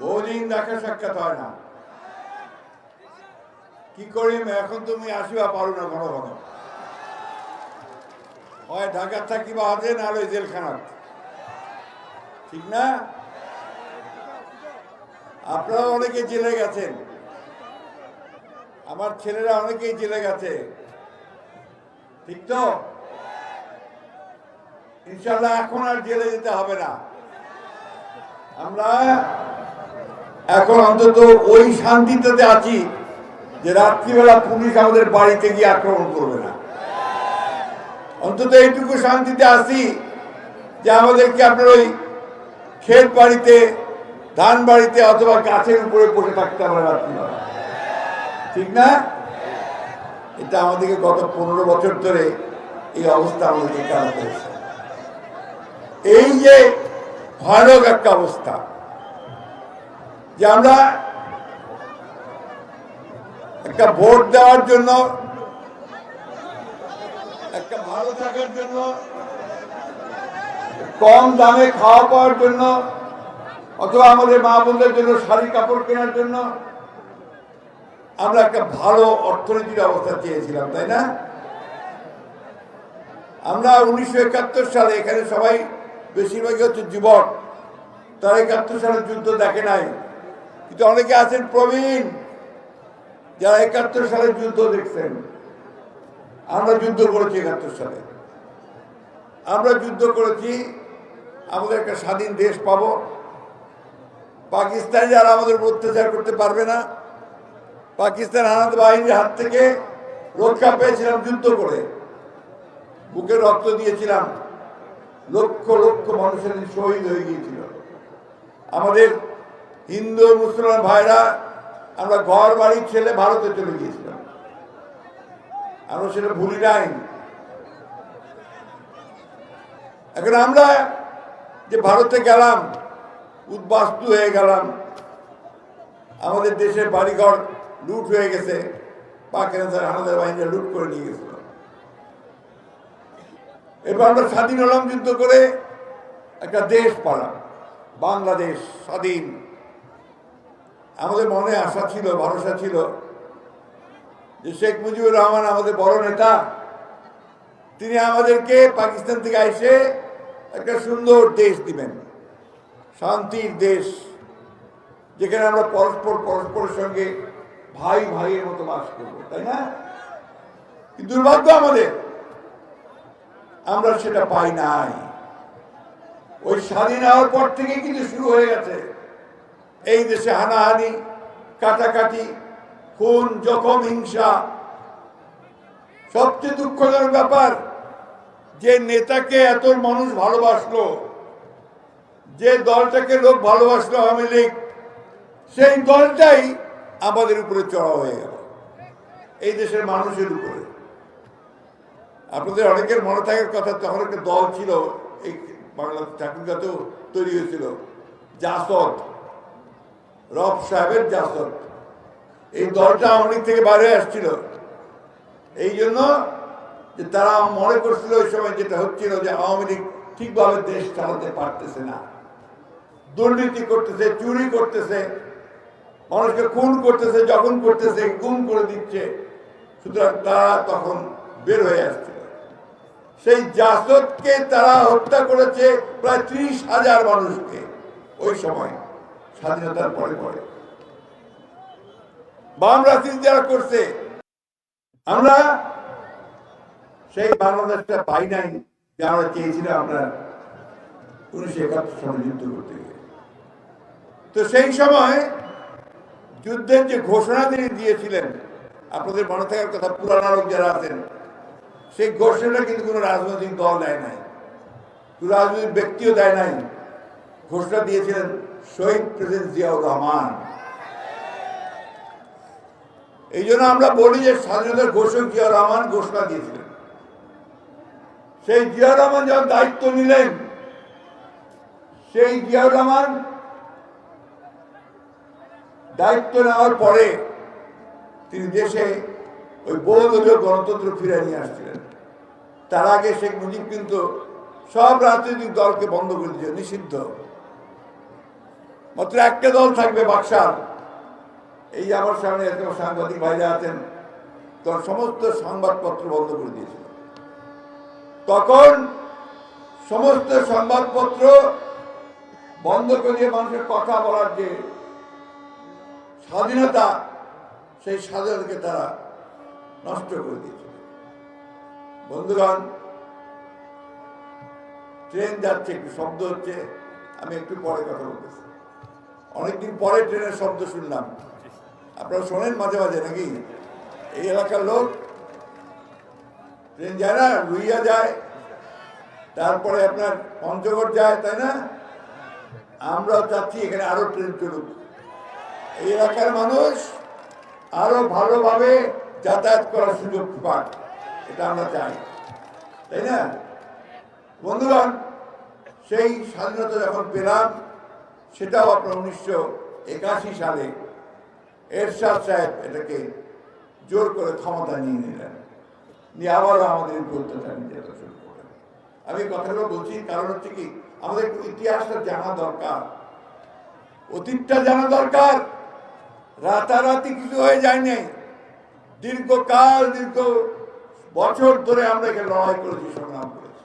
বহুদিন দেখা সাক্ষাৎ হয় না। কি করি এখন তুমি আসিবা, পারো না ঘন ঘন। হয় ঢাকা থাকিবা হাতে না হলে জেলখানাত ঠিক না? আপনারা অনেকে জেলে গেছেন। আমার ছেলেরা অনেকেই জেলে গেছে। ঠিক তো? ইনশাল্লাহ এখন আর জেলে যেতে হবে না। আমরা এখন অন্তত ওই শান্তিতে আছি যে রাত্রিবেলা পুলিশ আমাদের বাড়িতে গিয়ে আক্রমণ করবে না। অন্তত এইটুকু শান্তিতে আছি যে আমাদেরকে আপনার ওই ক্ষেত বাড়িতে, ধান বাড়িতে অথবা গাছের উপরে বসে থাকতে হবে রাত্রিবেলা। ঠিক না? এটা আমাদেরকে গত পনেরো বছর ধরে এই অবস্থা আমাদেরকে কাটাতে হয়েছে। এই যে ভয়ানক একটা অবস্থা। যে আমরা একটা ভোট দেওয়ার জন্য, একটা ভালো থাকার জন্য, কম দামে খাওয়া পাওয়ার জন্য, অথবা আমাদের মা বোনদের জন্য শাড়ি কাপড় কেনার জন্য, আমরা একটা ভালো অর্থনীতির অবস্থা চেয়েছিলাম, তাই না? আমরা উনিশশো একাত্তর সালে, এখানে সবাই বেশিরভাগই হচ্ছে যুবক, তারা একাত্তর সালের যুদ্ধ দেখে নাই। কিন্তু অনেকে আছেন প্রবীণ, যারা একাত্তর সালে যুদ্ধ দেখছেন। আমরা যুদ্ধ করেছি একাত্তর সালে। আমরা যুদ্ধ করেছি, আমাদের একটা স্বাধীন দেশ পাবো। পাকিস্তানি যারা আমাদের অত্যাচার করতে পারবে না, পাকিস্তান আনাদ বাহিনীর হাত থেকে রক্ষা পেয়েছিলাম যুদ্ধ করে। বুকে রক্ত দিয়েছিলাম। লক্ষ লক্ষ মানুষের শহীদ হয়ে গিয়েছিল। আমাদের হিন্দু মুসলমান ভাইরা, আমরা ঘর বাড়ির ছেলে ভারতে চলে গিয়েছিলাম। আমরা সেটা ভুলি নাই। এখন আমরা যে ভারতে গেলাম, উদ্বাস্তু হয়ে গেলাম, আমাদের দেশের বাড়িঘর লুট হয়ে গেছে, পাকিস্তান আমাদের বাহিনীরা লুট করে নিয়ে গেছিল। এরপর আমরা স্বাধীন হলাম যুদ্ধ করে একটা দেশ পালাম, বাংলাদেশ স্বাধীন। আমাদের মনে আশা ছিল, ভরসা ছিল যে শেখ মুজিবুর রহমান আমাদের বড় নেতা। তিনি আমাদেরকে পাকিস্তান থেকে এসে একটা সুন্দর দেশ দিবেন, শান্তির দেশ, যেখানে আমরা পরস্পর, পরস্পরের সঙ্গে ভাই ভাইয়ের মতো বাস করব, তাই না? দুর্ভাগ্য আমাদের, আমরা সেটা পাই নাই। ওই স্বাধীন হওয়ার পর থেকে কিন্তু শুরু হয়ে গেছে। এই দেশে হানাহানি, কাটাকাটি, খুন, জখম, হিংসা, সবচেয়ে দুঃখজনক ব্যাপার, যে নেতাকে এত মানুষ ভালোবাসলো, যে দলটাকে লোক ভালোবাসলো আওয়ামী লীগ, সেই দলটাই আমাদের উপরে চড়া হয়ে গেল। এই দেশের মানুষের উপরে। আপনাদের অনেকের মনে থাকার কথা, তখন একটা দল ছিল, এই বাংলা ঠাকুরগাতেও তৈরি হয়েছিল, জাসদ। রব সাহেবের জাসদ। এই দলটা লীগ থেকে বাইরে আসছিল। এই জন্য যে তারা মনে করছিল ওই সময় যেটা হচ্ছিল যে আওয়ামী লীগ ঠিকভাবে দেশ চালাতে পারতেছে না। দুর্নীতি করতেছে, চুরি করতেছে, মানুষকে খুন করতেছে যখন করতেছে, গুম করে দিচ্ছে। সুতরাং তারা তখন বের হয়ে আসছিল। সেই জাসদকে তারা হত্যা করেছে প্রায় ত্রিশ হাজার মানুষকে ওই সময়। স্বাধীনতার পরে পরে। বাম রাজনীতি যারা করছে। আমরা সেই বাংলাদেশটা পাই নাই, যে আমরা চেয়েছিলাম আমরা উনিশশো একাত্তর সালে যুদ্ধ করতে গিয়ে। তো সেই সময় যুদ্ধের যে ঘোষণা তিনি দিয়েছিলেন, আপনাদের মনে থাকার কথা পুরানা লোক যারা আছেন, সেই ঘোষণাটা কিন্তু কোনো রাজনৈতিক দল দেয় নাই। কোনো রাজনৈতিক ব্যক্তিও দেয় নাই। ঘোষণা দিয়েছিলেন শহীদ প্রেসিডেন্ট জিয়াউর রহমান। এই জন্য আমরা বলি যে স্বাধীনতার ঘোষক জিয়াউর রহমান ঘোষণা দিয়েছিলেন। সেই জিয়াউর রহমান যখন দায়িত্ব নিলেন, সেই জিয়াউর রহমান দায়িত্ব নেওয়ার পরে তিনি দেশে ওই বহুদলীয় গণতন্ত্র ফিরে নিয়ে আসছিলেন। তার আগে শেখ মুজিব কিন্তু সব রাজনৈতিক দলকে বন্ধ করে দিয়েছে নিষিদ্ধ। মাত্র একটা দল থাকবে বাক্সার এই আমার সামনে এত সাংবাদিক ভাইরা আছেন তখন সমস্ত সংবাদপত্র বন্ধ করে দিয়েছিল। তখন সমস্ত সংবাদপত্র বন্ধ করে মানুষের কথা বলার যে স্বাধীনতা, সেই স্বাধীনতাকে তারা নষ্ট করে দিয়েছিল। বন্ধুগণ, ট্রেন যাচ্ছে, একটু শব্দ হচ্ছে, আমি একটু পরে কথা বলতেছি। অনেকদিন পরে ট্রেনের শব্দ শুনলাম। আপনারা শোনেন মাঝে মাঝে নাকি? এই এলাকার লোক, ট্রেন যায় না রুইয়া যায়, তারপরে আপনার পঞ্চগড় যায়, তাই না? আমরাও চাচ্ছি এখানে আরও ট্রেন চলুক। এই এলাকার মানুষ আরও ভালোভাবে যাতায়াত করার সুযোগ পাক, এটা আমরা চাই। তাই না? বন্ধুগণ, সেই স্বাধীনতা যখন পেলাম সেটাও আপনার উনিশশো একাশি সালে এরশাদ সাহেব এটাকে জোর করে ক্ষমতা নিয়ে নিলেন। নিয়ে আবারও আমাদের অত্যাচার নির্যাতন আমি কথাগুলো বলছি, কারণ হচ্ছে কি, আমাদের ইতিহাসটা জানা দরকার। অতীতটা জানা দরকার। রাতারাতি কিছু হয়ে যায়নি। দীর্ঘকাল, দীর্ঘ বছর ধরে আমরা এখানে লড়াই করেছি, সংগ্রাম করেছি।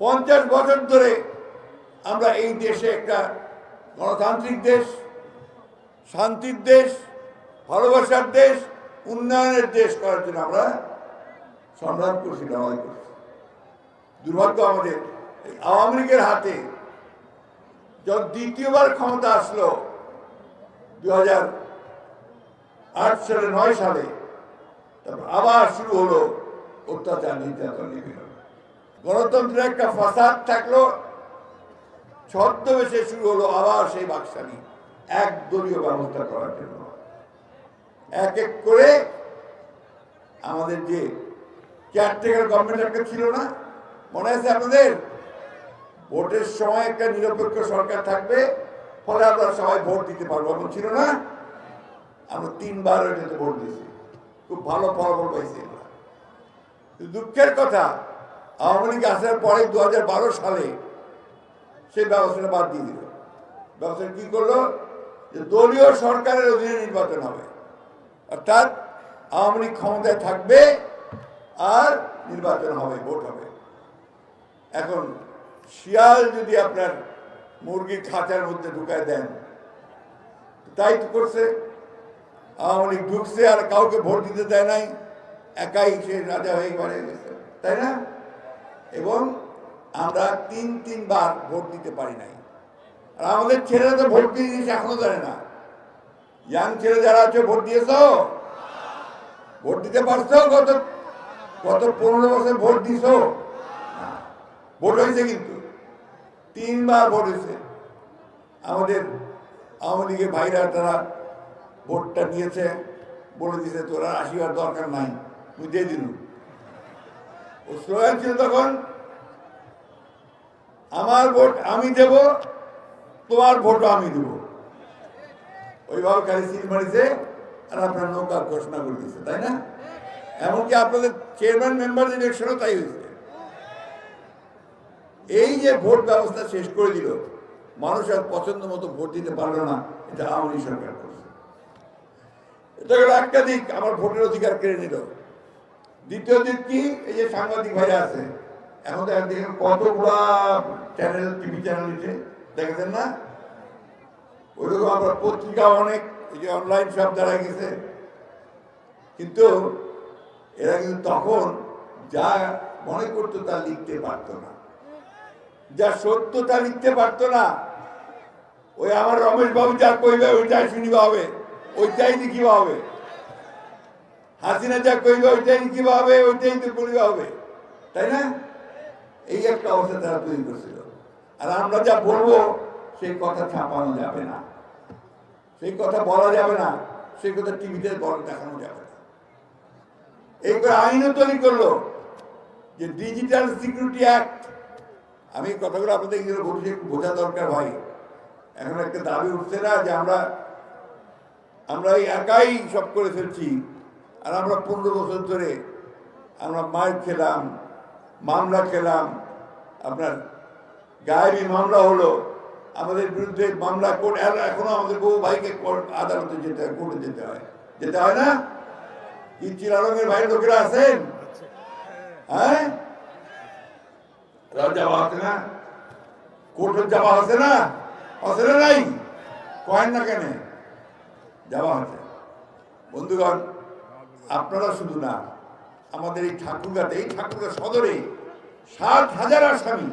পঞ্চাশ বছর ধরে আমরা এই দেশে একটা গণতান্ত্রিক দেশ, শান্তির দেশ, ভালোবাসার দেশ, উন্নয়নের দেশ করার জন্য আমরা সংগ্রাম করছি লড়াই করছি দুর্ভাগ্য আমাদের, আওয়ামী লীগের হাতে যখন দ্বিতীয়বার ক্ষমতা আসলো দু আট সালে, নয় সালে, তারপর আবার শুরু হলো অত্যাচার, নির্যাতন গণতন্ত্রের একটা ফাসাদ থাকল ছদ্মবেশে শুরু হলো আবার সেই বাকশালী। এক দলীয় ব্যবস্থা করার জন্য। এক এক করে আমাদের যে কেয়ারটেকার গভর্নমেন্ট একটা ছিল না, মনে আছে আপনাদের? ভোটের সময় একটা নিরপেক্ষ সরকার থাকবে, ফলে আমরা সবাই ভোট দিতে পারব, এমন ছিল না? আমরা তিনবার এটাতে ভোট দিয়েছি। খুব ভালো ফলাফল পাইছি দুঃখের কথা, আওয়ামী লীগ আসার পরে দু হাজার বারো সালে সেই ব্যবস্থাটা বাদ দিয়ে দিল। ব্যবস্থা কি করল? যে দলীয় সরকারের অধীনে নির্বাচন হবে। অর্থাৎ আওয়ামী লীগ ক্ষমতায় থাকবে আর নির্বাচন হবে, ভোট হবে। এখন শিয়াল যদি আপনার মুরগির খাঁচার মধ্যে ঢুকায় দেন, তাই তো করছে। আওয়ামী লীগ ঢুকছে আর কাউকে ভোট দিতে দেয় নাই। একাই সে রাজা হয়ে গেছে। তাই না? এবং আমরা তিন, তিনবার ভোট দিতে পারি নাই। আর আমাদের ছেলেরা তো ভোট দিয়ে দিয়েছে, এখনও জানে না। ইয়াং ছেলে যারা আছে, ভোট দিয়েছ? ভোট দিতে পারছ? গত গত পনেরো বছর ভোট দিছ? ভোট হয়েছে কিন্তু। তিনবার ভোট হয়েছে। আমাদের আওয়ামী লীগের ভাইরা তারা ভোটটা নিয়েছে, বলে দিয়েছে, তোরা আসিবার দরকার নাই। দিয়ে দিল ও স্লোগান ছিল তখন আমার ভোট আমি দেব, তোমার ভোটও আমি দেব। ওইভাবে খালি সিল মারিছে আর আপনার নৌকা ঘোষণা করে দিচ্ছে তাই না? এমনকি আপনাদের চেয়ারম্যান মেম্বার ইলেকশনও তাই হয়েছে। এই যে ভোট ব্যবস্থা শেষ করে দিল, মানুষ আর পছন্দ মতো ভোট দিতে পারল না, এটা আওয়ামী সরকার করছে। এটা হলো একটা দিক, আমার ভোটের অধিকার কেড়ে নিল। দ্বিতীয় দিক কি, এই যে সাংবাদিক ভাইরা আছে এখন তো দেখেন কতগুলা চ্যানেল টিভি চ্যানেল দিচ্ছে দেখেছেন না? ওইরকম আমরা পত্রিকা অনেক, এই যে অনলাইন সব দ্বারা গেছে। কিন্তু এরা কিন্তু তখন যা মনে করতো তা লিখতে পারতো না। যা সত্য তা লিখতে পারতো না। ওই আমার রমেশ বাবু যা কইবে, ওইটাই শুনিবা হবে। ওইটাই লিখিবা হবে। হাসিনা যা কইবে, ওইটাই লিখিবা হবে, ওইটাই তো করিবা হবে। তাই না? এই একটা অবস্থা তারা তৈরি করছিল। আর আমরা যা বলব, সেই কথা ছাপানো যাবে না। সেই কথা বলা যাবে না, সেই কথা টিভিতে বলা দেখানো যাবে না। এই করে আইনও তৈরি করল যে ডিজিটাল সিকিউরিটি অ্যাক্ট আমি কথাগুলো আপনাদের ইংরেজি বলছি একটু বোঝা দরকার ভাই। এখন একটা দাবি উঠছে না যে আমরা আমরা একাই সব করে ফেলছি। আর আমরা পনেরো বছর ধরে আমরা মার খেলাম। মামলা খেলাম। আপনার গায়েবী মামলা হলো, আমাদের বিরুদ্ধে মামলা কোর্ট এখনও আমাদের বহু ভাইকে আদালতে যেতে হয় কোর্টে যেতে হয়। যেতে হয় না? কি চিরারঙের ভাইয়ের লোকেরা আছেন? হ্যাঁ? যাওয়া আছে না? কোর্টে যাওয়া আছে না? আছে না নাই? কয়েন না কেন? যাওয়া আছে। বন্ধুগণ, আপনারা শুধু না আমাদের এই ঠাকুরগাতে এই ঠাকুরগা সদরে সাত হাজার আসামি।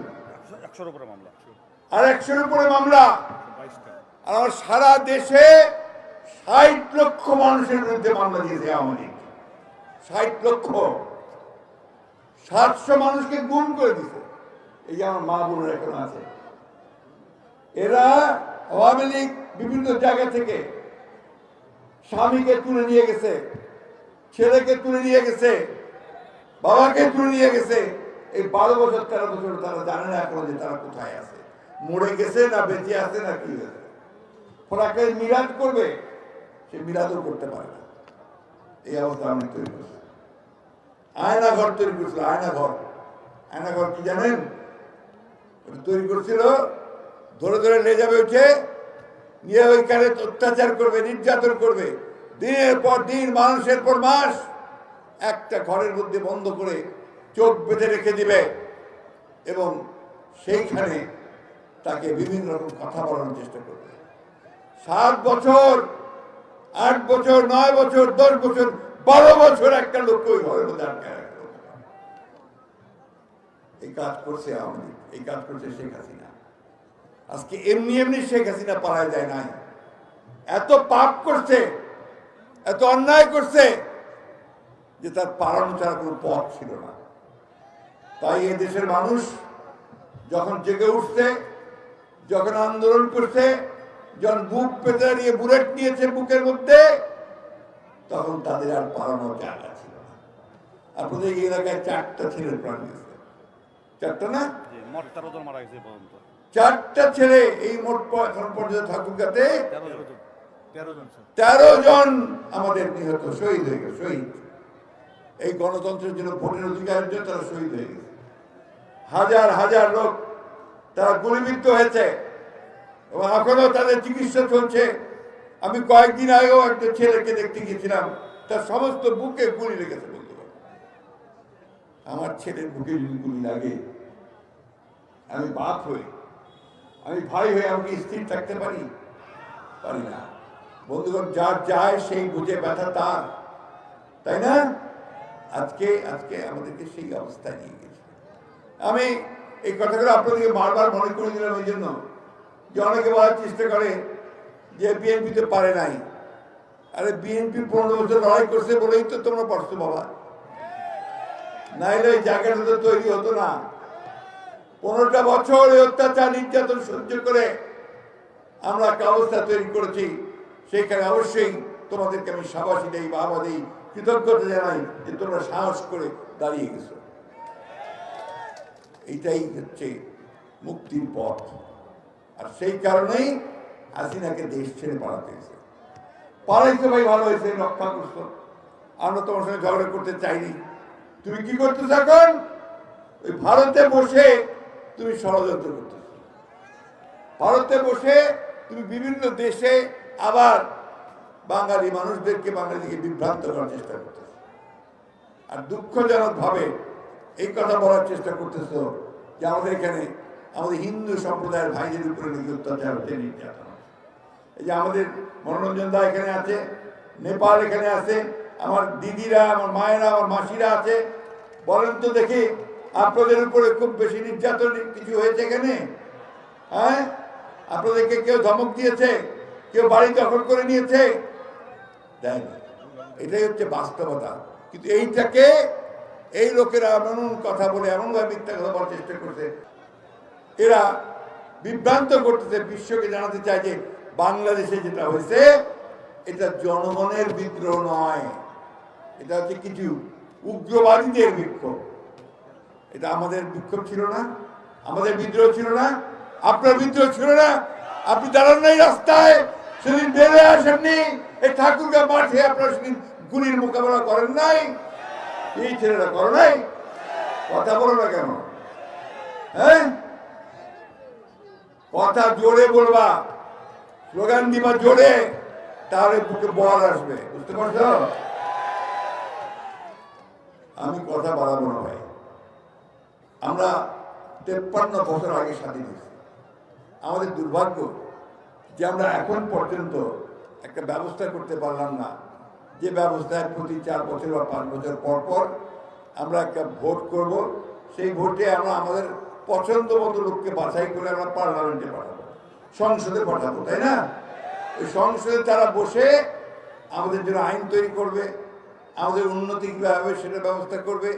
একশোর উপরে মামলা। আর একশোর উপরে মামলা। আর আমার সারা দেশে ষাট লক্ষ মানুষের বিরুদ্ধে মামলা দিয়েছে আওয়ামী ষাট লক্ষ। সাতশো মানুষকে গুম করে দিছে এই যে আমার মা বোনের এখন আছে। এরা আওয়ামী লীগ বিভিন্ন জায়গা থেকে স্বামীকে তুলে নিয়ে গেছে ছেলেকে তুলে নিয়ে গেছে। বাবাকে নিয়ে গেছে। এই বারো বছর, তেরো বছর তারা জানে না এখনও যে তারা কোথায় আছে। মরে গেছে না বেঁচে আছে না কি হয়েছে। ফোরাকে মিরাজ করবে, সে মিরাজও করতে পারে না। এই অবস্থা আমি তৈরি করছি। আয়না ঘর তৈরি করছিল আয়না ঘর আয়না ঘর কি জানেন? তৈরি করছিল, ধরে ধরে লে যাবে উঠে নিয়ে ওইখানে অত্যাচার করবে, নির্যাতন করবে। দিনের পর দিন মানুষের পর মাস একটা ঘরের মধ্যে বন্ধ করে চোখ বেঁধে রেখে দিবে এবং সেইখানে তাকে বিভিন্ন রকম কথা বলানোর চেষ্টা করবে। সাত বছর আট বছর নয় বছর দশ বছর বারো বছর একটা লোককে ওই ঘরের মধ্যে রাখল এই কাজ করছে লীগ, এই কাজ করছে শেখ হাসিনা। আজকে এমনি এমনি শেখ হাসিনা পালায় যায় নাই। এত পাপ করছে এত অন্যায় করছে যে তার পালানো ছাড়া কোনো পথ ছিল না। তাই এই দেশের মানুষ যখন জেগে উঠছে যখন আন্দোলন করছে যখন বুক পেতে নিয়ে বুলেট নিয়েছে বুকের মধ্যে তখন তাদের আর পালানোর জায়গা ছিল না। আপনাদের এই এলাকায় চারটা ছেলের প্রাণ গেছে। চারটা না? এ চারটা ছেলে এই মোট এখন পর্যন্ত ঠাকুরগাতে জন তেরো জন আমাদের নিহত শহীদ হয়ে গেছে শহীদ। এই গণতন্ত্রের জন্য ভোটের অধিকারের জন্য তারা শহীদ হয়ে গেছে। হাজার হাজার লোক তারা গুলিবিদ্ধ হয়েছে এবং এখনও তাদের চিকিৎসা চলছে। আমি কয়েকদিন আগেও একটা ছেলেকে দেখতে গিয়েছিলাম, তার সমস্ত বুকে গুলি লেগেছে বলতে আমার ছেলের বুকে যদি গুলি লাগে, আমি বাপ হই আমি ভাই হয়ে আমি স্থির থাকতে পারি? পারি না। বন্ধুগণ, যার যায় সেই বুঝে ব্যথা তার, তাই না? আজকে আজকে আমাদেরকে সেই অবস্থায় নিয়ে গেছে। আমি এই কথাগুলো আপনাদেরকে বারবার মনে করে দিলাম এই জন্য যে অনেকে বলার চেষ্টা করে যে বিএনপি তো পারে নাই। আরে বিএনপি পনেরো বছর লড়াই করছে বলেই তো তোমরা পারছ বাবা। নাইলে এই জায়গাটা তো তৈরি হতো না। পনেরোটা বছর অত্যাচার, নির্যাতন সহ্য করে আমরা একটা অবস্থা তৈরি করেছি। সেইখানে অবশ্যই তোমাদেরকে আমি সাবাসী দেই বাবা দিই। কৃতজ্ঞতা জানাই যে তোমরা সাহস করে দাঁড়িয়ে গেছো। এইটাই হচ্ছে মুক্তির পথ। আর সেই কারণেই হাসিনাকে দেশ ছেড়ে পালাতে হয়েছে। পালাইতে ভাই ভালো হয়েছে রক্ষা করছ আমরা তোমার সঙ্গে ঝগড়া করতে চাইনি। তুমি কি করতেছ এখন? ওই ভারতে বসে তুমি ষড়যন্ত্র করতেছ। ভারতে বসে তুমি বিভিন্ন দেশে আবার বাঙালি মানুষদেরকে বাঙালিকে বিভ্রান্ত করার চেষ্টা করতেছ। আর দুঃখজনক ভাবে এই কথা বলার চেষ্টা করতেছ যে আমাদের এখানে আমাদের হিন্দু সম্প্রদায়ের ভাইদের উপরে নাকি অত্যাচার হচ্ছে, নির্যাতন এই যে আমাদের মনোরঞ্জন দা এখানে আছে, নেপাল এখানে আছে, আমার দিদিরা, আমার মায়েরা, আমার মাসিরা আছে। বলেন তো দেখি, আপনাদের উপরে খুব বেশি নির্যাতন কিছু হয়েছে এখানে? হ্যাঁ? আপনাদেরকে কেউ ধমক দিয়েছে? কেউ বাড়ি দখল করে নিয়েছে? দেয়নি এটাই হচ্ছে বাস্তবতা। কিন্তু এইটাকে এই লোকেরা এমন কথা বলে, এমনভাবে মিথ্যা কথা বলার চেষ্টা করছে। এরা বিভ্রান্ত করতেছে, বিশ্বকে জানাতে চায় যে বাংলাদেশে যেটা হয়েছে, এটা জনগণের বিদ্রোহ নয়। এটা হচ্ছে কিছু উগ্রবাদীদের বিক্ষোভ। এটা আমাদের বিক্ষোভ ছিল না, আমাদের বিদ্রোহ ছিল না, আপনার বিদ্রোহ ছিল না। আপনি দাঁড়ান নাই রাস্তায়, সেদিন বেড়ে আসেননি। এই ঠাকুরগা মাঠে আপনারা সেদিন গুলির মোকাবেলা করেন নাই? এই ছেলেরা করে নাই? কথা বলো না কেন? হ্যাঁ? কথা জোরে বলবা। স্লোগান দিবা জোরে, তাহলে বুকে বল আসবে। বুঝতে পারছ? আমি কথা বাড়াবো না ভাই। আমরা তেপ্পান্ন বছর আগে স্বাধীন হয়েছি। আমাদের দুর্ভাগ্য যে আমরা এখন পর্যন্ত একটা ব্যবস্থা করতে পারলাম না। যে ব্যবস্থায় প্রতি চার বছর বা পাঁচ বছর পর পর আমরা একটা ভোট করব, সেই ভোটে আমরা আমাদের পছন্দ মতো লোককে বাছাই করে আমরা পার্লামেন্টে পাঠাবো, সংসদে পাঠাবো, তাই না? ওই সংসদে তারা বসে আমাদের জন্য আইন তৈরি করবে, আমাদের উন্নতি কীভাবে হবে সেটা ব্যবস্থা করবে,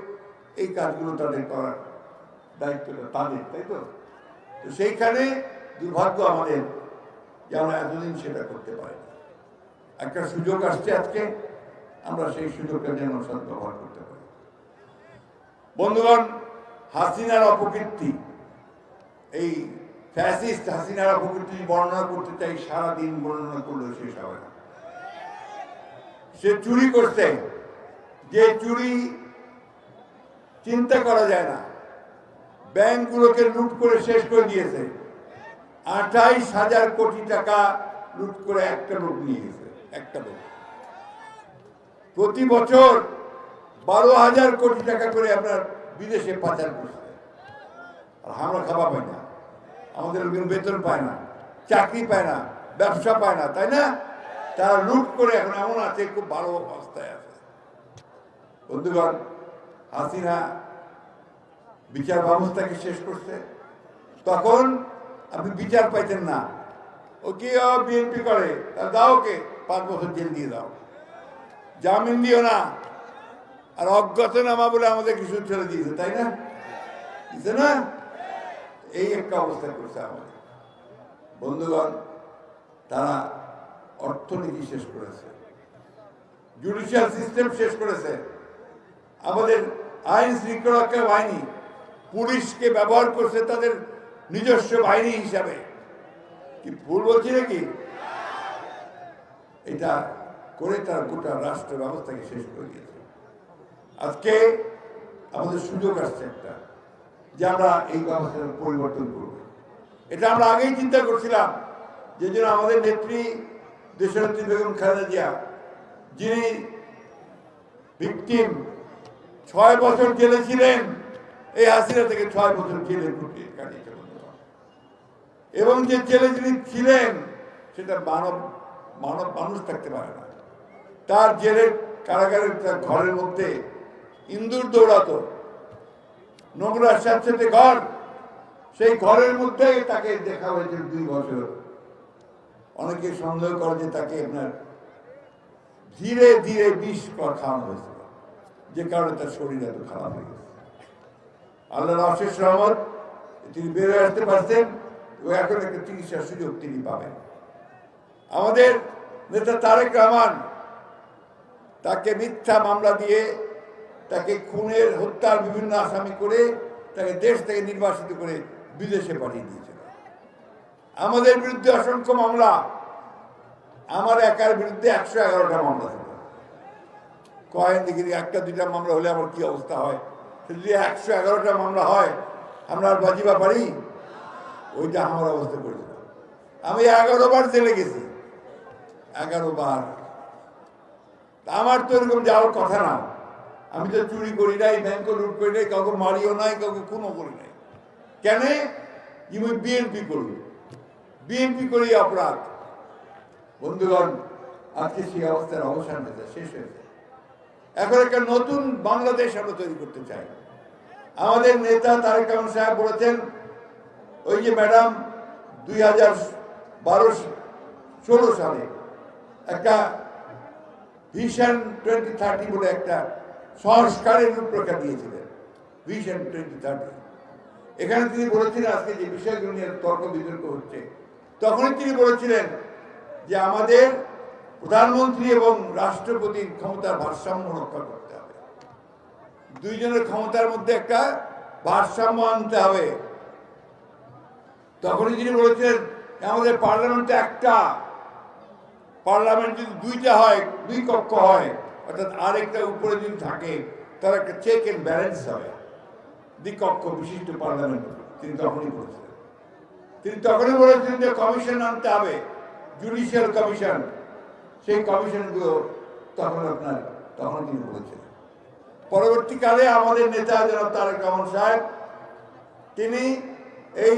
এই কাজগুলো তাদের করার দায়িত্বটা তাদের, তাই তো? তো সেইখানে দুর্ভাগ্য আমাদের যে আমরা এতদিন সেটা করতে পারি। একটা সুযোগ আসছে আজকে, আমরা সেই সুযোগটা যেন সদ্ব্যবহার করতে পারি। বন্ধুগণ, হাসিনার অপকীর্তি, এই ফ্যাসিস্ট হাসিনার অপকীর্তি বর্ণনা করতে চাই, সারাদিন বর্ণনা করলেও শেষ হবে না। সে চুরি করছে। যে চুরি চিন্তা করা যায় না। ব্যাংকগুলোকে লুট করে শেষ করে দিয়েছে। আঠাইশ হাজার কোটি টাকা লুট করে একটা লোক নিয়ে গেছে। একটা লোক প্রতি বছর বারো হাজার কোটি টাকা করে আপনার বিদেশে পাচার করছে। আর আমরা খাওয়া পাই না। আমাদের লোকজন বেতন পায় না, চাকরি পায় না, ব্যবসা পায় না, তাই না? তারা লুট করে এখন এমন আছে, খুব ভালো অবস্থায় আছে। বন্ধুগণ, হাসিনা বিচার ব্যবস্থাকে শেষ করছে। তখন আপনি বিচার পাইতেন না। ও কি বিএনপি করে? তাহলে দাও ওকে পাঁচ বছর জেল দিয়ে দাও। জামিন দিও না। আর অজ্ঞাতনামা বলে আমাদের কিছু ছেড়ে দিয়েছে, তাই না? দিছে না? এই একটা অবস্থা করছে আমাদের। বন্ধুগণ, তারা অর্থনীতি শেষ করেছে। জুডিশিয়াল সিস্টেম শেষ করেছে। আমাদের আইন শৃঙ্খলা বাহিনী পুলিশকে ব্যবহার করছে তাদের নিজস্ব বাহিনী হিসাবে। কি ভুল বলছি নাকি? এটা করে তার গোটা রাষ্ট্র ব্যবস্থাকে শেষ করে দিয়েছে। আজকে আমাদের সুযোগ আসছে একটা যে আমরা এই ব্যবস্থার পরিবর্তন করব। এটা আমরা আগেই চিন্তা করছিলাম যে জন্য আমাদের নেত্রী দেশনেত্রী বেগম খালেদা জিয়া, যিনি ভিকটিম ছয় বছর জেলে ছিলেন, এই হাসিনা থেকে ছয় বছর জেলে ঢুকিয়ে কাটিয়েছে এবং যে জেলে যিনি ছিলেন, সেটা মানব মানব মানুষ থাকতে পারে না। তার জেলের কারাগারের তার ঘরের মধ্যে ইন্দুর দৌড়াতো। নোংরা স্যাঁতস্যাঁতে ঘর, সেই ঘরের মধ্যে তাকে দেখা হয়েছে দুই বছর। অনেকে সন্দেহ করে যে তাকে আপনার ধীরে ধীরে বিষ খাওয়ানো হয়েছিল, যে কারণে তার শরীর এত খারাপ হয়ে গেছে। আল্লাহর অশেষ রহমত, তিনি বেরোয় আসতে পারছেন, ও এখন একটা চিকিৎসার সুযোগ তিনি পাবেন। আমাদের নেতা তারেক রহমান তাকে মিথ্যা মামলা দিয়ে তাকে খুনের, হত্যার বিভিন্ন আসামি করে তাকে দেশ থেকে নির্বাসিত করে বিদেশে পাঠিয়ে দিয়েছিল। আমাদের বিরুদ্ধে অসংখ্য মামলা, আমার একার বিরুদ্ধে একশো এগারোটা মামলা ছিল। কয়েন দেখি একটা, দুইটা মামলা হলে আমার কি অবস্থা হয়? যদি একশো এগারোটা মামলা হয়, আমরা আর বাজিবা পারি? ওইটা আমার অবস্থা করেছিল। আমি এগারো বার জেলে গেছি। এগারো বার। আমার তো এরকম যাওয়ার কথা না। আমি তো চুরি করি নাই ব্যাংক লুট করি নাই, কাউকে মারিও নাই, কাউকে খুনও করি নাই। কেন? বিএনপি করি বিএনপি করি অপরাধ। বন্ধুগণ, আজকে সেই অবস্থার অবসান হয়েছে, শেষ হয়েছে। এখন একটা নতুন বাংলাদেশ আমরা তৈরি করতে চাই। আমাদের নেতা তারেক রহমান সাহেব বলেছেন, ওই যে ম্যাডাম, দুই হাজার বারো ষোলো সালে একটা ভিশন টোয়েন্টি থার্টি বলে একটা সংস্কারের রূপরেখা দিয়েছিলেন। ভিশন টোয়েন্টি থার্টি এখানে তিনি বলেছিলেন আজকে যে বিষয়গুলো নিয়ে তর্ক বিতর্ক হচ্ছে, তখনই তিনি বলেছিলেন যে আমাদের প্রধানমন্ত্রী এবং রাষ্ট্রপতির ক্ষমতার ভারসাম্য রক্ষা করতে হবে। দুইজনের ক্ষমতার মধ্যে একটা ভারসাম্য আনতে হবে। তখনই তিনি বলেছিলেন, আমাদের পার্লামেন্টে একটা পার্লামেন্ট যদি দুইটা হয়, দুই কক্ষ হয়, অর্থাৎ আরেকটা উপরে যদি থাকে তার একটা চেক এন্ড ব্যালেন্স হবে। দ্বিকক্ষ বিশিষ্ট পার্লামেন্ট তিনি তখনই বলেছিলেন। তিনি তখনই বলেছিলেন যে কমিশন আনতে হবে জুডিশিয়াল কমিশন সেই কমিশনগুলো তখন আপনার, তখন তিনি বলেছিলেন। পরবর্তীকালে আমাদের নেতা যেন তারেক রহমান সাহেব, তিনি এই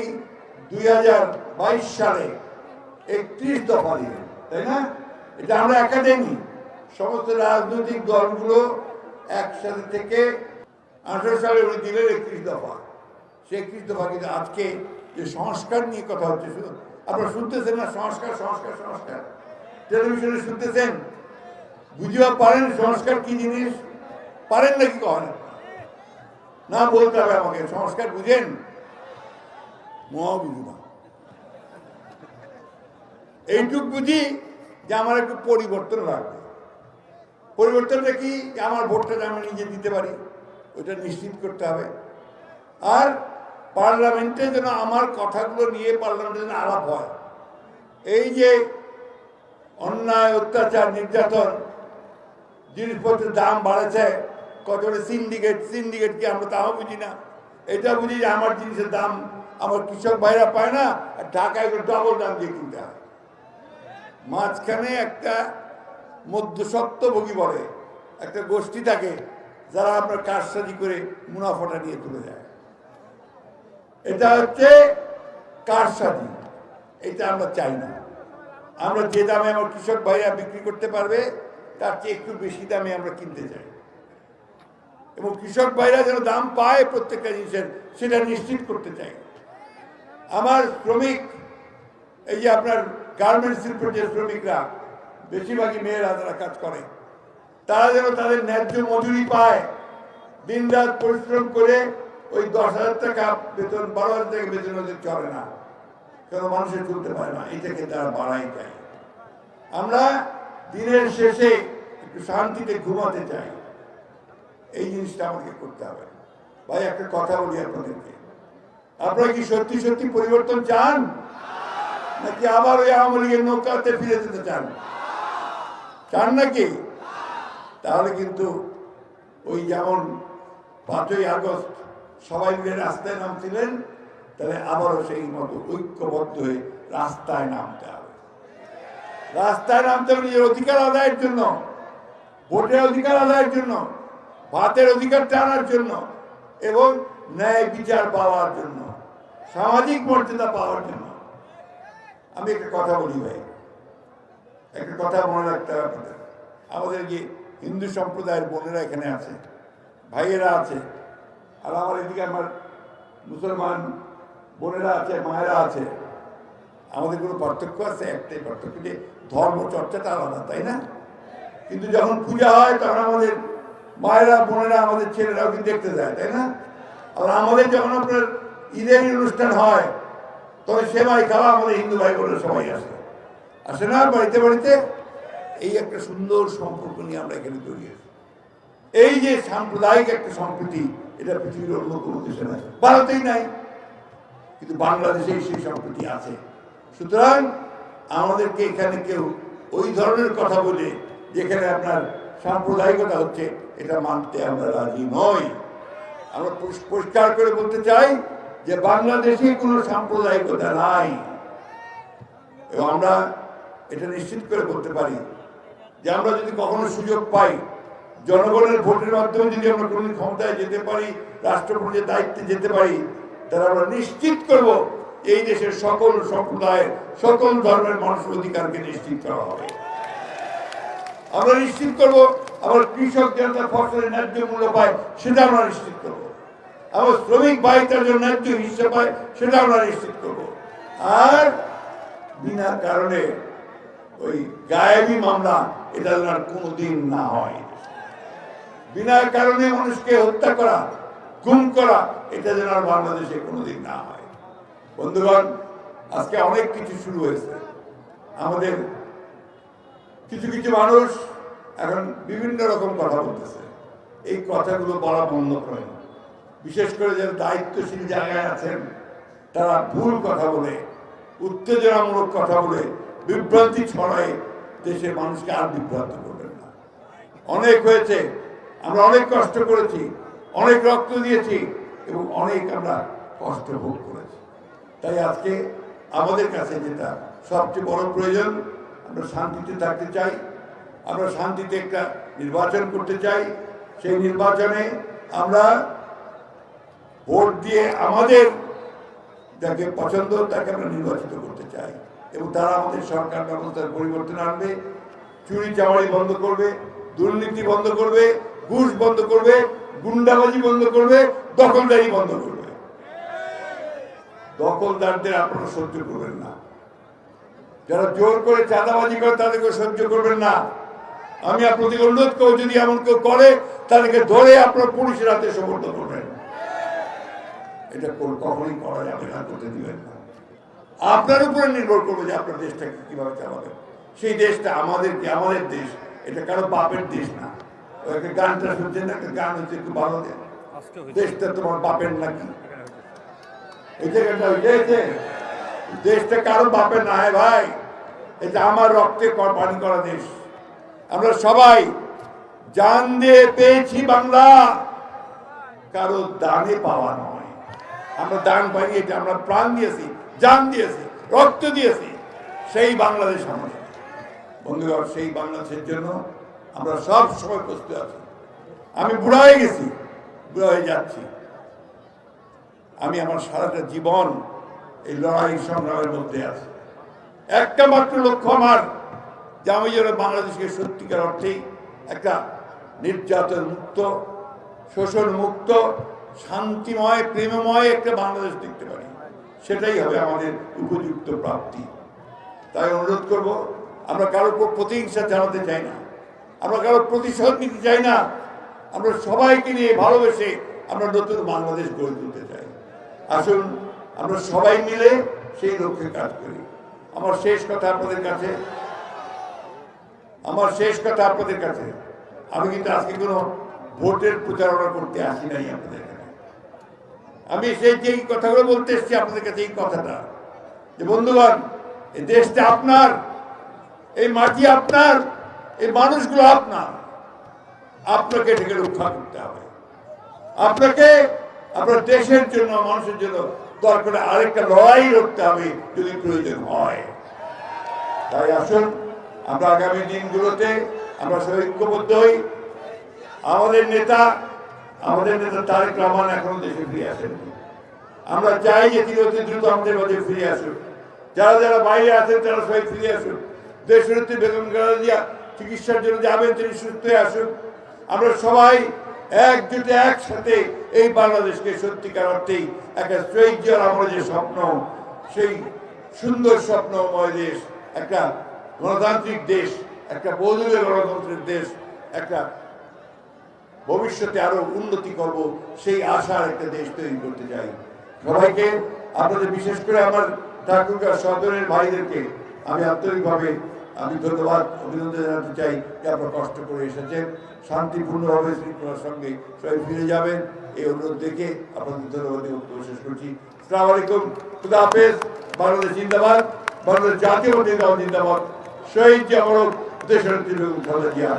দুই হাজার বাইশ সালে একত্রিশ দফা দিলেন। তাই না? এটা আমরা একাডেমি। সমস্ত রাজনৈতিক দলগুলো একসাথে থেকে আঠারো সালে উনি দিলেন একত্রিশ দফা। সে একত্রিশ দফা কিন্তু আজকে যে সংস্কার নিয়ে কথা হচ্ছে আপনারা শুনতেছেন না? সংস্কার সংস্কার সংস্কার। টেলিভিশনে শুনতেছেন? বুঝিবা পারেন সংস্কার কি জিনিস? পারেন নাকি কখন? না বলতে হবে আমাকে, সংস্কার বুঝেন? মহা বুঝবা এইটুক বুঝি যে আমার একটু পরিবর্তন লাগবে। পরিবর্তনটা কি যে আমার ভোটটা আমি নিজে দিতে পারি, ওইটা নিশ্চিত করতে হবে। আর পার্লামেন্টে যেন আমার কথাগুলো নিয়ে পার্লামেন্টে যেন আলাপ হয়। এই যে অন্যায়, অত্যাচার, নির্যাতন জিনিসপত্রের দাম বাড়েছে কত সিন্ডিকেট সিন্ডিকেট কি আমরা তাও বুঝি না। এটা বুঝি যে আমার জিনিসের দাম আমার কৃষক ভাইরা পায় না, আর ঢাকায় ডবল দাম দিয়ে কিনতে হয়। মাঝখানে একটা মধ্যস্বত্বভোগী বলে, একটা গোষ্ঠী থাকে, যারা আপনার কারসাজি করে মুনাফাটা নিয়ে তুলে যায়। এটা হচ্ছে কারসাজি। এটা আমরা চাই না। আমরা যে দামে আমার কৃষক ভাইরা বিক্রি করতে পারবে, তার চেয়ে একটু বেশি দামে আমরা কিনতে চাই। এবং কৃষক ভাইরা যেন দাম পায় প্রত্যেকটা জিনিসের, সেটা নিশ্চিত করতে চাই। আমার শ্রমিক, এই যে আপনার গার্মেন্টস শিল্পের যে শ্রমিকরা বেশিরভাগই মেয়েরা যারা কাজ করে, তারা যেন তাদের ন্যায্য মজুরি পায়। দিন রাত পরিশ্রম করে ওই দশ হাজার টাকা বেতন, বারো হাজার টাকা বেতন ওদের চলে না। কেন মানুষের চলতে পারে না, এটাকে তারা বাড়াই চায় আমরা দিনের শেষে একটু শান্তিতে ঘুমাতে চাই। এই জিনিসটা আমাকে করতে হবে। ভাই, একটা কথা বলি আপনাদেরকে। আপনারা কি সত্যি সত্যি পরিবর্তন চান? নাকি আবার ওই আওয়ামী লীগের নৌকাতে ফিরে যেতে চান? চান নাকি? তাহলে কিন্তু ওই যেমন পাঁচই আগস্ট সবাই মিলে রাস্তায় নামছিলেন, তাহলে আবারও সেই মতো ঐক্যবদ্ধ হয়ে রাস্তায় নামতে হবে। রাস্তায় নামতে হবে নিজের অধিকার আদায়ের জন্য, ভোটের অধিকার আদায়ের জন্য, ভাতের অধিকার টানার জন্য এবং ন্যায় বিচার পাওয়ার জন্য, সামাজিক মর্যাদা পাওয়ার জন্য। আমি একটা কথা বলি ভাই। একটা কথা মনে রাখতে হবে আপনাদের। আমাদের যে হিন্দু সম্প্রদায়ের বোনেরা এখানে আছে, ভাইয়েরা আছে, আর আমার এদিকে আমার মুসলমান বোনেরা আছে, মায়েরা আছে, আমাদের কোনো পার্থক্য আছে? একটাই পার্থক্য যে ধর্ম চর্চাটা আলাদা, তাই না? কিন্তু যখন পূজা হয়, তখন আমাদের মায়েরা, বোনেরা, আমাদের ছেলেরাও কিন্তু দেখতে যায়, তাই না? আর আমাদের যখন আপনার ঈদের অনুষ্ঠান হয় তবে সেবাই খাওয়া আমাদের হিন্দু ভাই বোনের সবাই আসে। আসে না, বাড়িতে বাড়িতে এই একটা সুন্দর সম্পর্ক নিয়ে আমরা এখানে জড়িয়েছি এই যে সাম্প্রদায়িক একটা সম্প্রীতি, এটা পৃথিবীর অন্য কোনো দেশে নাই, ভারতেই নাই, কিন্তু বাংলাদেশেই সেই সম্প্রীতি আছে। সুতরাং আমাদেরকে এখানে কেউ ওই ধরনের কথা বলে যেখানে আপনার সাম্প্রদায়িকতা হচ্ছে, এটা মানতে আমরা রাজি নই। আমরা পরিষ- পরিষ্কার করে বলতে চাই যে বাংলাদেশে কোনো সাম্প্রদায়িকতা নাই, এবং আমরা এটা নিশ্চিত করে বলতে পারি যে আমরা যদি কখনো সুযোগ পাই, জনগণের ভোটের মাধ্যমে যদি আমরা কোনো ক্ষমতায় যেতে পারি, রাষ্ট্রপতির দায়িত্বে যেতে পারি, তাহলে আমরা নিশ্চিত করব এই দেশের সকল সম্প্রদায়ের, সকল ধর্মের মানুষের অধিকারকে নিশ্চিত করা হবে। আমরা নিশ্চিত করব আমার কৃষক যেন ফসলের ন্যায্য মূল্য পায়, সেটা আমরা নিশ্চিত করব। আমার শ্রমিক ভাই তার জন্য ন্যায্য হিসেবে পায় সেটা আমরা নিশ্চিত করব। আর বিনা কারণে ওই গায়েবী মামলা এটা যেন কোনোদিন না হয়। বিনা কারণে মানুষকে হত্যা করা, গুম করা, এটা যেন আর বাংলাদেশে কোনোদিন না হয়। বন্ধুগণ, আজকে অনেক কিছু শুরু হয়েছে। আমাদের কিছু কিছু মানুষ এখন বিভিন্ন রকম কথা বলতেছে। এই কথাগুলো বলা বন্ধ করেন। বিশেষ করে যারা দায়িত্বশীল জায়গায় আছেন, তারা ভুল কথা বলে, উত্তেজনামূলক কথা বলে, বিভ্রান্তি ছড়ায় দেশের মানুষকে আর বিভ্রান্ত করবেন না। অনেক হয়েছে, আমরা অনেক কষ্ট করেছি, অনেক রক্ত দিয়েছি এবং অনেক আমরা কষ্ট ভোগ করেছি। তাই আজকে আমাদের কাছে যেটা সবচেয়ে বড় প্রয়োজন, আমরা শান্তিতে থাকতে চাই, আমরা শান্তিতে একটা নির্বাচন করতে চাই, সেই নির্বাচনে আমরা ভোট দিয়ে আমাদের যাকে পছন্দ, তাকে আমরা নির্বাচিত করতে চাই। এবং তারা আমাদের সরকার ব্যবস্থার পরিবর্তন আনবে, চুরি চামারি বন্ধ করবে, দুর্নীতি বন্ধ করবে, ঘুষ বন্ধ করবে গুন্ডাবাজি বন্ধ করবে, দখলদারি বন্ধ করবে। দখলদারদের আপনারা সহ্য করবেন না। যারা জোর করে চাঁদাবাজি করে, তাদেরকে সহ্য করবেন না। আমি আপনাদের অনুরোধ করব, যদি এমন কেউ করে, তাদেরকে ধরে আপনার পুলিশের হাতে সমর্থ করবেন। এটা কখনোই করা যাবে না করতে দিবেন না। আপনার উপরে নির্ভর করবে যে আপনার দেশটাকে কীভাবে চালাবেন। সেই দেশটা আমাদেরকে আমাদের দেশ, এটা কারও বাপের দেশ না। একটা গানটা শুনছেন না, একটা গান হচ্ছে একটু ভালো দেশটা তোমার বাপের নাকি? এই জায়গাটা দেশটা কারও বাপের না হয় ভাই। এটা আমার রক্তে পানি করা দেশ। আমরা সবাই জান দিয়ে পেয়েছি বাংলা। কারও দানে পাওয়া নয়। আমরা দান পাই এটা আমরা প্রাণ দিয়েছি, জান দিয়েছি, রক্ত দিয়েছি। সেই বাংলাদেশ আমাদের বন্ধুগণ সেই বাংলাদেশের জন্য আমরা সব সময় প্রস্তুত আছি। আমি বুড়া হয়ে গেছি, বুড়া হয়ে যাচ্ছি। আমি আমার সারাটা জীবন এই লড়াই সংগ্রামের মধ্যে আছি। একটা মাত্র লক্ষ্য আমার, যে আমি যেন বাংলাদেশকে সত্যিকার অর্থেই একটা নির্যাতন মুক্ত, শোষণ মুক্ত শান্তিময়, প্রেমময় একটা বাংলাদেশ দেখতে পারি। সেটাই হবে আমাদের উপযুক্ত প্রাপ্তি। তাই অনুরোধ করব, আমরা কারও প্রতিহিংসা জানাতে চাই না। আমরা কারও প্রতিশোধ নিতে চাই না। আমরা সবাইকে নিয়ে ভালোবেসে আমরা নতুন বাংলাদেশ গড়ে তুলতে চাই। আসুন, আমরা সবাই মিলে সেই লক্ষ্যে কাজ করি। আমার শেষ কথা আপনাদের কাছে। আমার শেষ কথা আপনাদের কাছে। আমি কিন্তু আজকে কোনো ভোটের প্রচারণা করতে আসি নাই আপনাদের আমি সেই যে কথাগুলো বলতে এসেছি আপনাদের কাছে, এই কথাটা। যে বন্ধুগণ, এই দেশটা আপনার, এই মাটি আপনার, এই মানুষগুলো আপনার। আপনাকে এটাকে রক্ষা করতে হবে। আপনাকে আপনার দেশের জন্য, মানুষের জন্য দরকার আরেকটা লড়াই লড়তে হবে যদি প্রয়োজন হয়। তাই আসুন, আমরা আগামী দিনগুলোতে আমরা সবাই ঐক্যবদ্ধ হই। আমাদের নেতা আমাদের নেতা তারেক রহমান এখনও দেশে ফিরে আসেননি আমরা চাই যে তিনি অতি দ্রুত আমাদের মাঝে ফিরে আসুন যারা যারা বাইরে আছেন, তারা সবাই ফিরে আসুন দেশের বেগম দিয়া চিকিৎসার জন্য যাবেন, তিনি সুস্থ আসুন আমরা সবাই একজোটে, একসাথে এই বাংলাদেশকে সত্যিকার অর্থেই একটা ঐতিহ্যের আমরা যে স্বপ্ন, সেই সুন্দর স্বপ্নময় দেশ, একটা গণতান্ত্রিক দেশ, একটা বহুদলীয় গণতন্ত্রের দেশ, একটা ভবিষ্যতে আরও উন্নতি করব, সেই আশার একটা দেশ তৈরি করতে চাই। সবাইকে, আপনাদের বিশেষ করে আমার ঠাকুরগাঁ সদরের ভাইদেরকে আমি আন্তরিকভাবে আমি ধন্যবাদ, অভিনন্দন জানাতে চাই যে আপনারা কষ্ট করে এসেছেন। শান্তিপূর্ণভাবে শৃঙ্খলার সঙ্গে সবাই ফিরে যাবেন। এই অনুরোধ দেখে আপনাদের ধন্যবাদ বক্তব্য শেষ করছি। সালাম আলাইকুম। খুদা হাফেজ, বাংলাদেশ জিন্দাবাদ, বাংলাদেশ জাতীয় জিন্দাবাদ। শহীদ জামরক দেশের জিয়া।